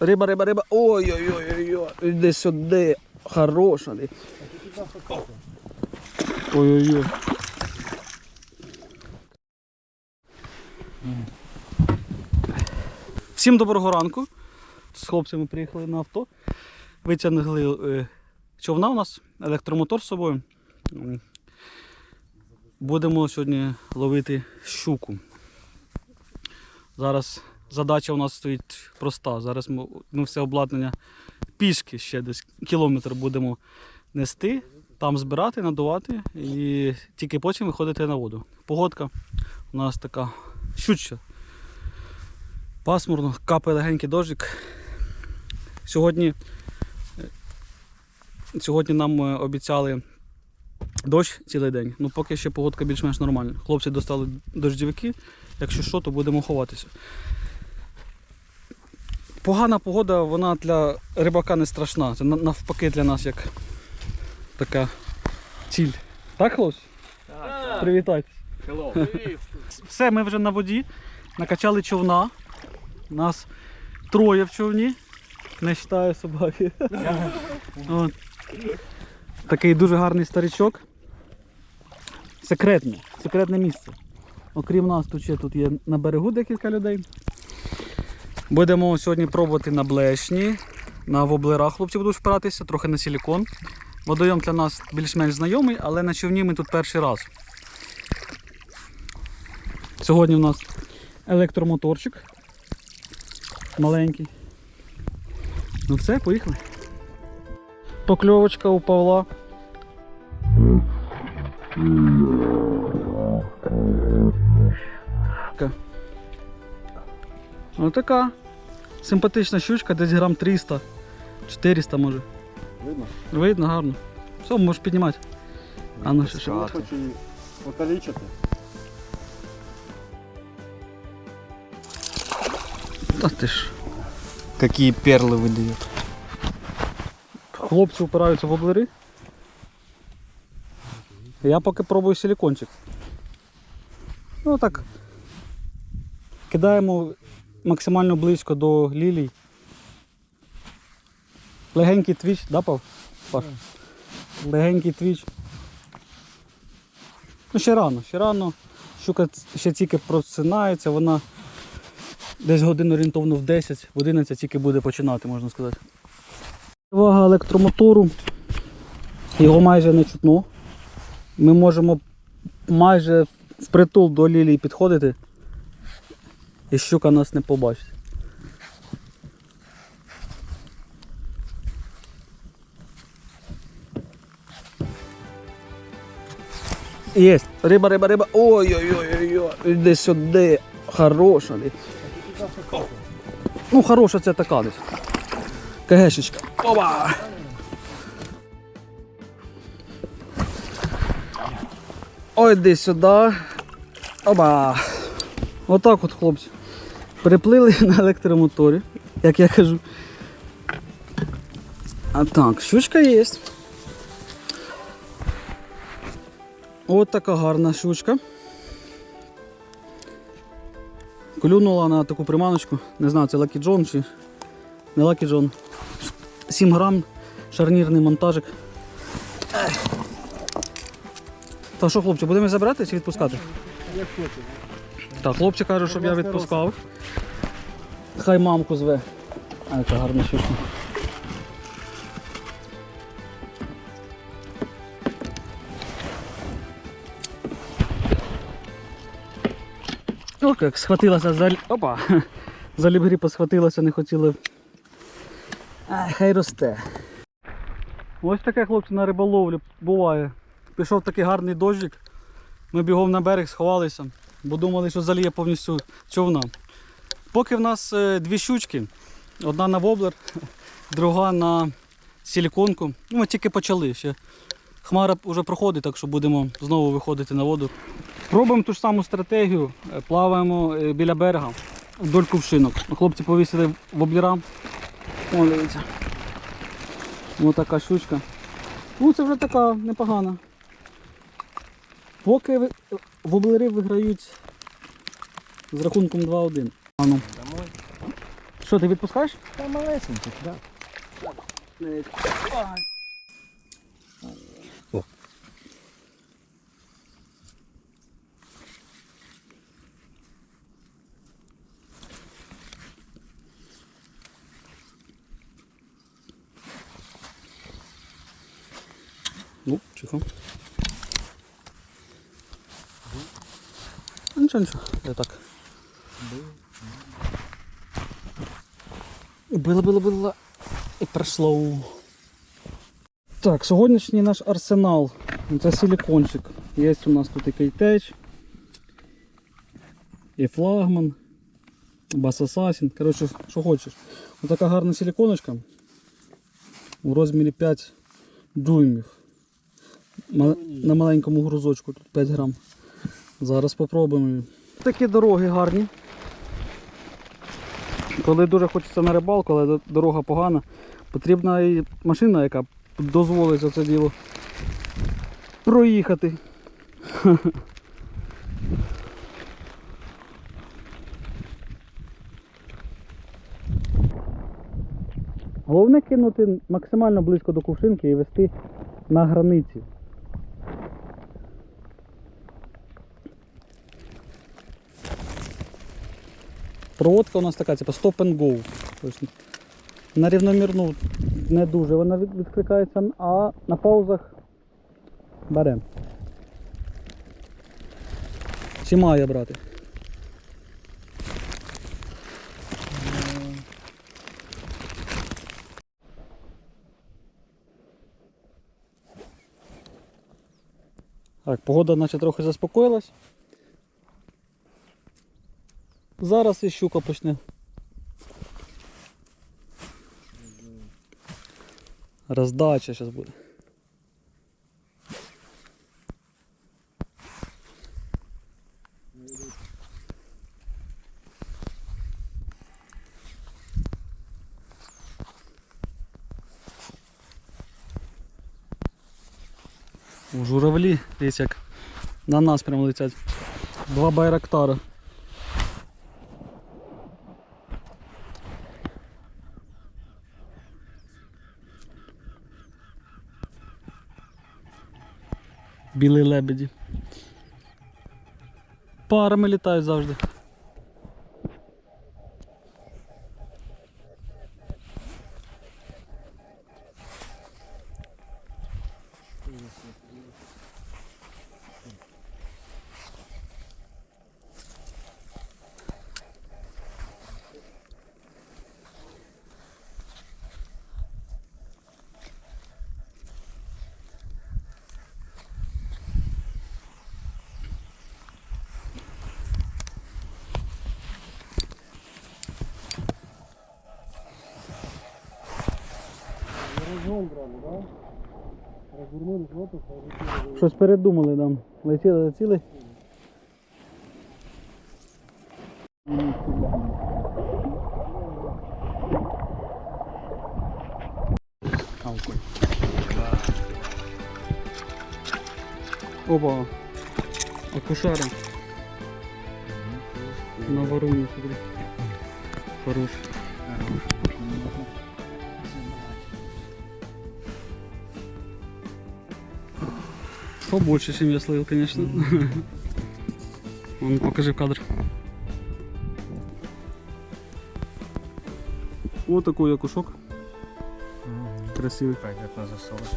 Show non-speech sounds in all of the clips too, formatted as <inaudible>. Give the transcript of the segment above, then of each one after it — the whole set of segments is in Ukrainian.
Риба, риба, риба. Ой-ой-ой-ой. Іди сюди. Хороша. Ой-ой-ой. Всім доброго ранку. З хлопцями приїхали на авто. Витягнули е, човна у нас, електромотор з собою. Будемо сьогодні ловити щуку. Зараз задача у нас стоїть проста. Зараз ми, ми все обладнання пішки ще десь кілометр будемо нести, там збирати, надувати і тільки потім виходити на воду. Погодка у нас така щуча. Пасмурно, капає легенький дощик. Сьогодні, сьогодні нам е, обіцяли дощ цілий день. Ну поки ще погодка більш-менш нормальна. Хлопці достали дощовики. Якщо що, то будемо ховатися. Погана погода, вона для рибака не страшна. Це навпаки для нас як така ціль. Так, хлопці? Привітайтесь. Все, ми вже на воді. Накачали човна. Нас троє в човні. Не вважаю собаки. От. Такий дуже гарний старичок. Секретне, секретне місце. Окрім нас, тут ще тут є на берегу декілька людей. Будемо сьогодні пробувати на блешні, на воблерах хлопці будуть впиратися, трохи на силікон. Водойом для нас більш-менш знайомий, але на човні ми тут перший раз. Сьогодні у нас електромоторчик. Маленький. Ну все, поїхали. Покльовочка у Павла. Така. Ну така. Симпатична щучка, десь грам 300, 400 може. Видно? Видно, гарно. Все, можеш піднімати. А ну що, що? Я хочу її покалічити. Та ти ж. Какие перлы выдает. Хлопці упираються в облери. Я поки пробую силікончик. Ну так. Кидаємо максимально близько до лілій. Легенький твіч, да, Пав? Паш? Легенький твіч. Ну ще рано, ще рано. Щука ще тільки просинається, вона десь годин орієнтовно в 10, в 11 тільки буде починати, можна сказати. Вага електромотору. Його майже не чутно. Ми можемо майже впритул до лілії підходити. І щука нас не побачить. Є. Риба, риба, риба. Ой-ой-ой-ой. Іди сюди. Хороша. Ну, хороша це така десь. КГшечка. Опа! Ой, йди сюди. Оба. Отак от, хлопці. Приплили на електромоторі, як я кажу. А так, щучка є. От така гарна щучка. Клюнула на таку приманочку. Не знаю, це Lucky John чи не Lucky John. 7 грам, шарнірний монтажик. Та що, хлопці, будемо забирати чи відпускати? Як хочеш. Так, хлопці кажуть, щоб я відпускав. Хай мамку зве. А, це гарна щучка. Ох, як схватилася за... Опа! <laughs> За лібгріпа схватилася, не хотіла. Ай, хай росте. Ось таке, хлопці, на риболовлю буває. Пішов такий гарний дощик. Ми бігом на берег сховалися, бо думали, що заліє повністю човна. Поки в нас е, дві щучки, одна на воблер, <laughs> друга на силіконку. Ну, ми тільки почали ще. Хмара вже проходить, так що будемо знову виходити на воду. Пробуємо ту ж саму стратегію, е, плаваємо е, біля берега вдоль кувшинок. Хлопці повісили воблера. О, дивіться. Ось така щучка. Ну, це вже така непогана. Поки воблери виграють з рахунком 2-1. А ну. Що, ти відпускаєш? Та малесенький, так. О. Ну, тихо. Нічого, нічого, я так. Було, було, було. І пройшло. Так, сьогоднішній наш арсенал. Це силикончик. Є у нас тут і кейтеч, і флагман, бас Assassin. Коротше, що хочеш. Ось така гарна силиконочка у розмірі 5 дюймів. На маленькому грузочку тут 5 грам. Зараз спробуємо. Такі дороги гарні. Коли дуже хочеться на рибалку, але дорога погана, потрібна і машина, яка дозволить за це діло проїхати. <laughs> Головне кинути максимально близько до кувшинки і вести на границі. Проводка у нас така, типу stop and go. Тобто на рівномірну не дуже вона відкликається, а на паузах бере. Чи має брати? Так, погода наче трохи заспокоїлась. Зараз і щука почне. Роздача зараз буде. У журавлі, дивіться як на нас прямо летять. Два байрактара. Білі лебеді. Парами літають завжди. Разгон брали, да? Развернули хлопець, а летіли. Щось передумали там. Летіли, летіли. Опа. Акушара. На вороні смотри. Хорош. Побольше, чем я словил, конечно. Вон, <laughs> покажи в кадр. Вот такой окушок. Красивый. Пойдет на засолочку.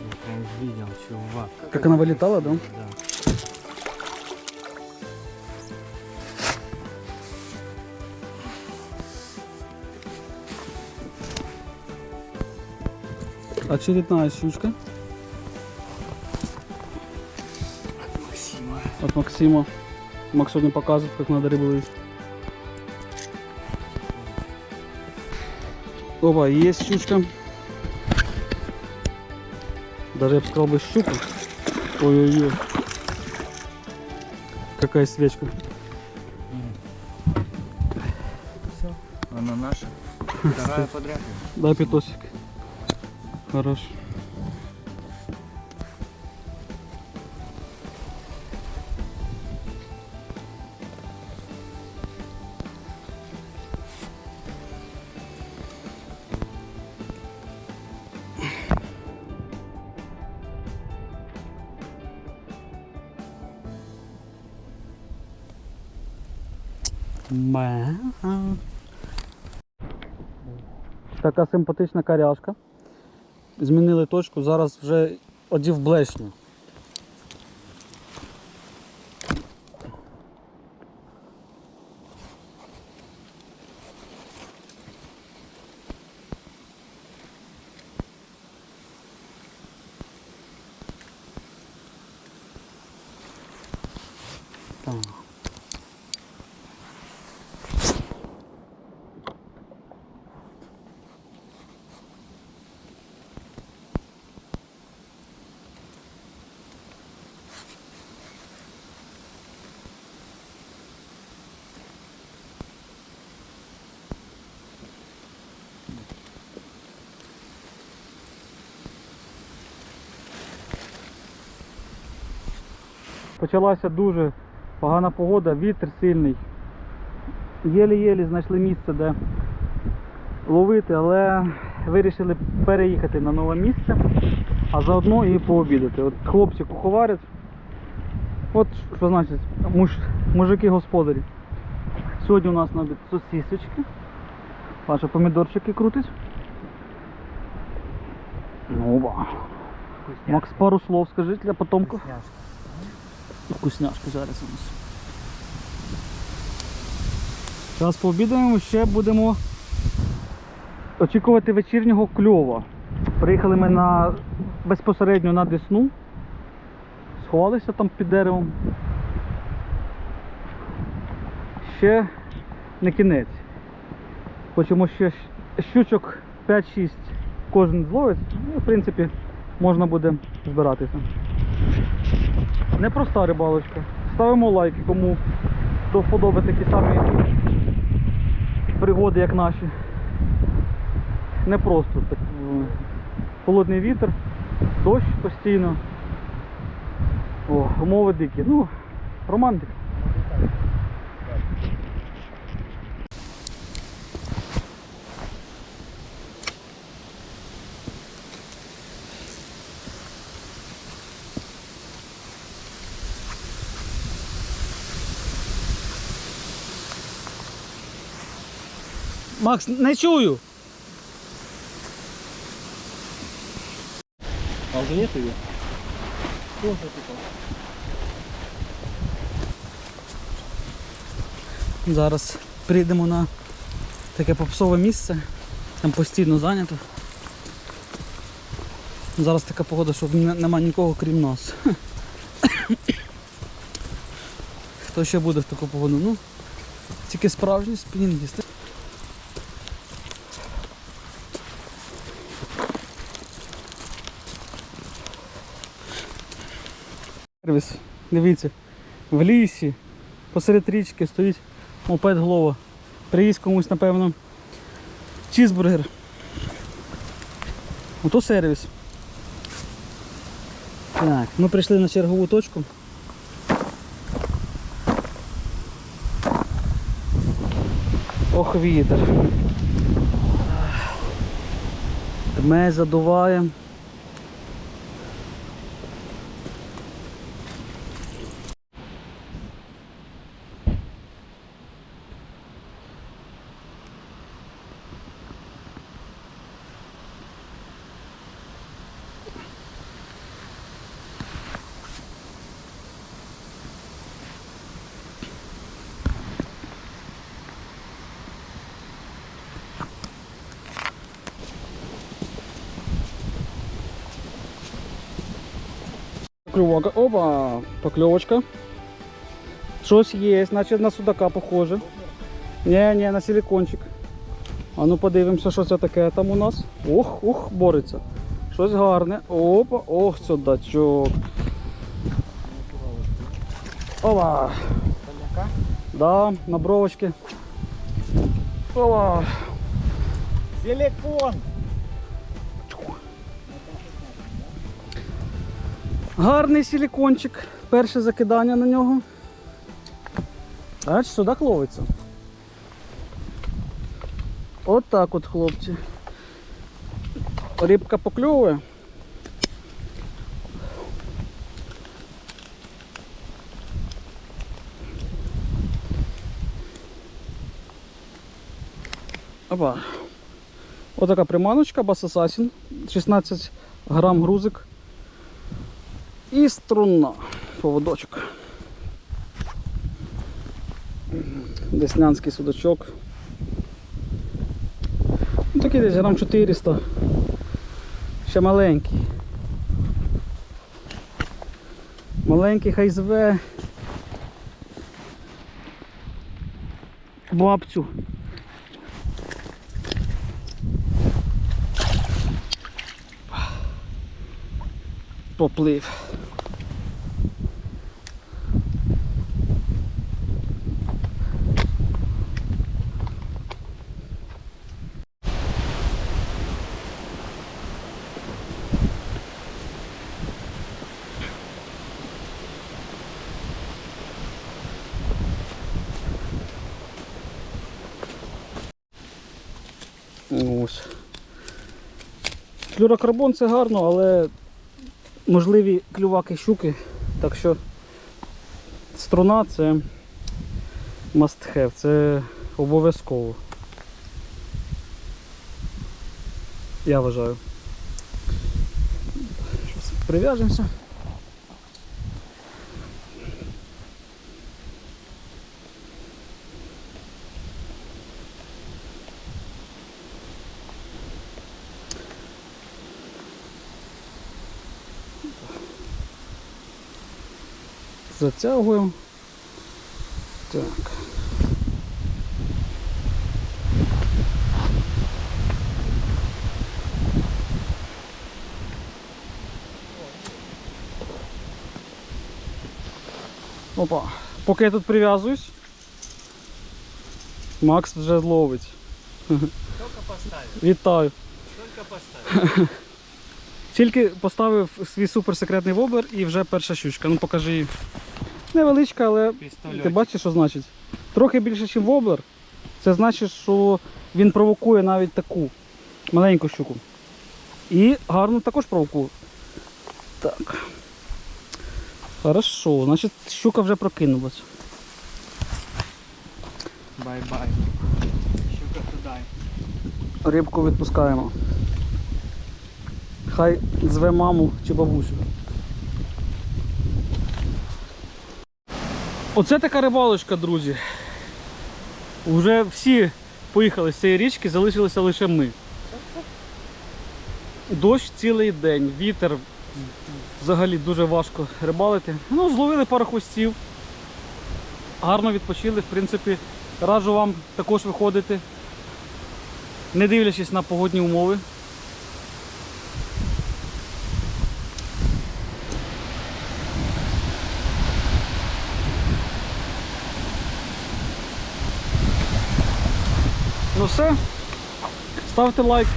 Я прям видел, чувак. Как она вылетала, да? Да. Очередная щучка Максима. от Максима. Макс сегодня показывает, как надо рыбу ловить. Опа, есть щучка. Даже я бы сказал бы щука. Ой-ой-ой. Какая свечка. Все, она наша. <laughs> Вторая подряд. Дай питосик. хорош. Така симпатична каряшка. Змінили точку, зараз вже одів блешню. Почалася дуже погана погода, вітер сильний. Єлі-єлі знайшли місце, де ловити, але вирішили переїхати на нове місце, а заодно і пообідати. От хлопці куховарять. От що значить муж, мужики господарі. Сьогодні у нас на обід сосисочки. Паша помідорчики крутить. Ну, ба. Макс, пару слов скажи для потомків. Вкусняшки жаряться у нас. Зараз пообідаємо, ще будемо очікувати вечірнього кльова. Приїхали ми на, безпосередньо на Десну. Сховалися там під деревом. Ще не кінець. Хочемо ще щучок 5-6 кожен зловить. Ну, в принципі, можна буде збиратися. Непроста рибалочка. Ставимо лайки, кому до вподобає такі самі пригоди, як наші. Не просто так. е, Холодний вітер, дощ постійно. О, умови дикі. Ну, романтика. Макс, не чую. А уже нет ее? Тоже типа. Зараз прийдемо на таке попсове місце. Там постійно зайнято. Зараз така погода, що нема нікого крім нас. Хто ще буде в таку погоду? Ну, тільки справжні спінінгісти. Сервіс, дивіться, в лісі, посеред річки стоїть мопед Глова. Приїзд комусь, напевно, чізбургер. Ото сервіс. Так, ми прийшли на чергову точку. Ох, вітер. Дме задуває. Клювака. Опа! Покльовочка. Щось є, значить на судака похоже. Ні, ні, на силикончик. А ну подивимося, що це таке там у нас. Ох, ох, бореться. Щось гарне. Опа, ох, судачок. Опа. Да, на бровочки. Опа. Силикон! Гарний силикончик. Перше закидання на нього. Бач, судак ловиться. От так от, хлопці. Рибка покльовує. Опа. Отака приманочка, Assassin. 16 грам грузик. І струна. Поводочок. Деснянський судачок. Ну, такий десь грам 400. Ще маленький. Маленький хай зве. Бабцю. Поплив. Ось. Флюрокарбон це гарно, але можливі клюваки щуки. Так що струна це must have, це обов'язково. Я вважаю. Прив'яжемося. Затягуємо. Так. Опа. Поки я тут прив'язуюсь, Макс вже ловить. Только поставив. Вітаю. Только поставив. Тільки поставив свій суперсекретний воблер і вже перша щучка. Ну покажи її. Невеличка, але Пістолет. ти бачиш, що значить? Трохи більше, ніж воблер. Це значить, що він провокує навіть таку маленьку щуку. І гарно також провокує. Так. Хорошо, значить щука вже прокинулась. Бай-бай. Щука туди. Рибку відпускаємо. Хай зве маму чи бабусю. Оце така рибалочка, друзі. Уже всі поїхали з цієї річки, залишилися лише ми. Дощ цілий день, вітер. Взагалі дуже важко рибалити. Ну, зловили пару хвостів. Гарно відпочили, в принципі, раджу вам також виходити не дивлячись на погодні умови. все. Ставте лайк,